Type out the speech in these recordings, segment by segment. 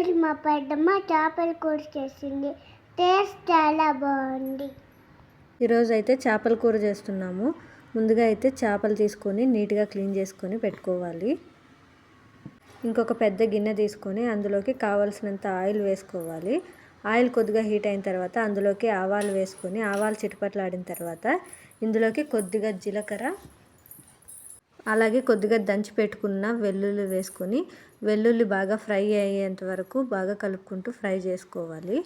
ఈరోజు మా పెద్దమ్మ చేపల కూర చేసింది. టేస్ట్ చాలా బాగుంది. ఈరోజు అయితే చేపల కూర చేస్తున్నాము. ముందుగా అయితే చేపలు తీసుకొని నీట్గా క్లీన్ చేసుకొని పెట్టుకోవాలి. ఇంకొక పెద్ద గిన్నె తీసుకొని అందులోకి కావలసినంత ఆయిల్ వేసుకోవాలి. ఆయిల్ కొద్దిగా హీట్ అయిన తర్వాత అందులోకి ఆవాలు వేసుకొని ఆవాలు చిటపట్లాడిన తర్వాత ఇందులోకి కొద్దిగా జీలకర్ర అలాగే కొద్దిగా దంచి పెట్టుకున్న వెల్లుల్లి వేసుకొని వెల్లుల్లి బాగా ఫ్రై అయ్యేంత వరకు బాగా కలుపుకుంటూ ఫ్రై చేసుకోవాలి.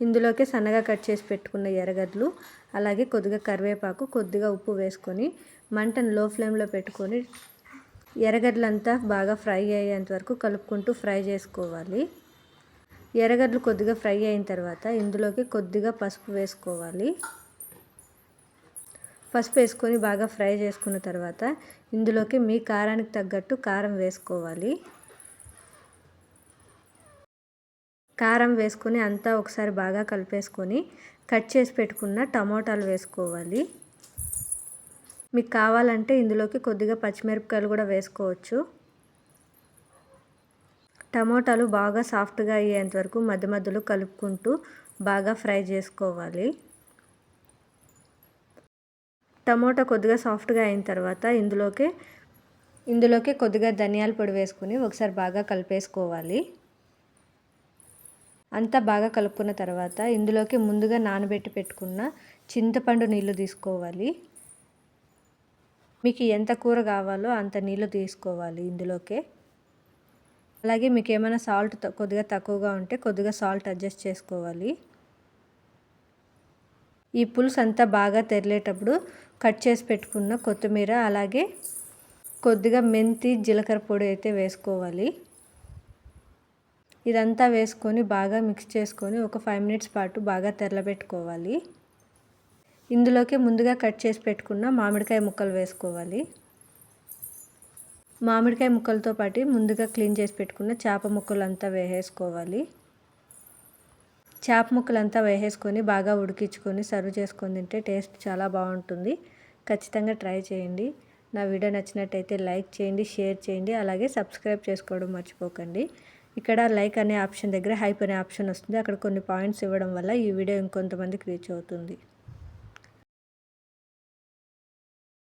ఇందులోకి సన్నగా కట్ చేసి పెట్టుకున్న ఎర్రగడ్డలు అలాగే కొద్దిగా కరివేపాకు కొద్దిగా ఉప్పు వేసుకొని మంటను లో ఫ్లేమ్లో పెట్టుకొని ఎర్రగడ్డలంతా బాగా ఫ్రై అయ్యేంత వరకు కలుపుకుంటూ ఫ్రై చేసుకోవాలి. ఎర్రగడ్డలు కొద్దిగా ఫ్రై అయిన తర్వాత ఇందులోకి కొద్దిగా పసుపు వేసుకోవాలి. పసుపు వేసుకొని బాగా ఫ్రై చేసుకున్న తర్వాత ఇందులోకి మీ కారానికి తగ్గట్టు కారం వేసుకోవాలి. కారం వేసుకొని అంతా ఒకసారి బాగా కలిపేసుకొని కట్ చేసి పెట్టుకున్న టమోటాలు వేసుకోవాలి. మీకు కావాలంటే ఇందులోకి కొద్దిగా పచ్చిమిరపకాయలు కూడా వేసుకోవచ్చు. టమోటాలు బాగా సాఫ్ట్గా అయ్యేంత వరకు మధ్య మధ్యలో కలుపుకుంటూ బాగా ఫ్రై చేసుకోవాలి. టమోటా కొద్దిగా సాఫ్ట్గా అయిన తర్వాత ఇందులోకి ఇందులోకి కొద్దిగా ధనియాల పొడి వేసుకుని ఒకసారి బాగా కలిపేసుకోవాలి. అంతా బాగా కలుపుకున్న తర్వాత ఇందులోకి ముందుగా నానబెట్టి పెట్టుకున్న చింతపండు నీళ్ళు తీసుకోవాలి. మీకు ఎంత కూర కావాలో అంత నీళ్ళు తీసుకోవాలి ఇందులోకి. అలాగే మీకు ఏమైనా సాల్ట్ కొద్దిగా తక్కువగా ఉంటే కొద్దిగా సాల్ట్ అడ్జస్ట్ చేసుకోవాలి. ఈ పులుసు అంతా బాగా తెరలేటప్పుడు కట్ చేసి పెట్టుకున్న కొత్తిమీర అలాగే కొద్దిగా మెంతి జీలకర్ర పొడి అయితే వేసుకోవాలి. ఇదంతా వేసుకొని బాగా మిక్స్ చేసుకొని ఒక ఫైవ్ మినిట్స్ పాటు బాగా తెరలబెట్టుకోవాలి. ఇందులోకి ముందుగా కట్ చేసి పెట్టుకున్న మామిడికాయ ముక్కలు వేసుకోవాలి. మామిడికాయ ముక్కలతో పాటు ముందుగా క్లీన్ చేసి పెట్టుకున్న చేప ముక్కలు అంతా వేసేసుకోవాలి. చేప ముక్కలంతా వేసేసుకొని బాగా ఉడికించుకొని సర్వ్ చేసుకొని తింటే టేస్ట్ చాలా బాగుంటుంది. ఖచ్చితంగా ట్రై చేయండి. నా వీడియో నచ్చినట్టయితే లైక్ చేయండి షేర్ చేయండి అలాగే సబ్స్క్రైబ్ చేసుకోవడం మర్చిపోకండి. ఇక్కడ లైక్ అనే ఆప్షన్ దగ్గర హైప్ అనే ఆప్షన్ వస్తుంది. అక్కడ కొన్ని పాయింట్స్ ఇవ్వడం వల్ల ఈ వీడియో ఇంకొంతమందికి రీచ్ అవుతుంది.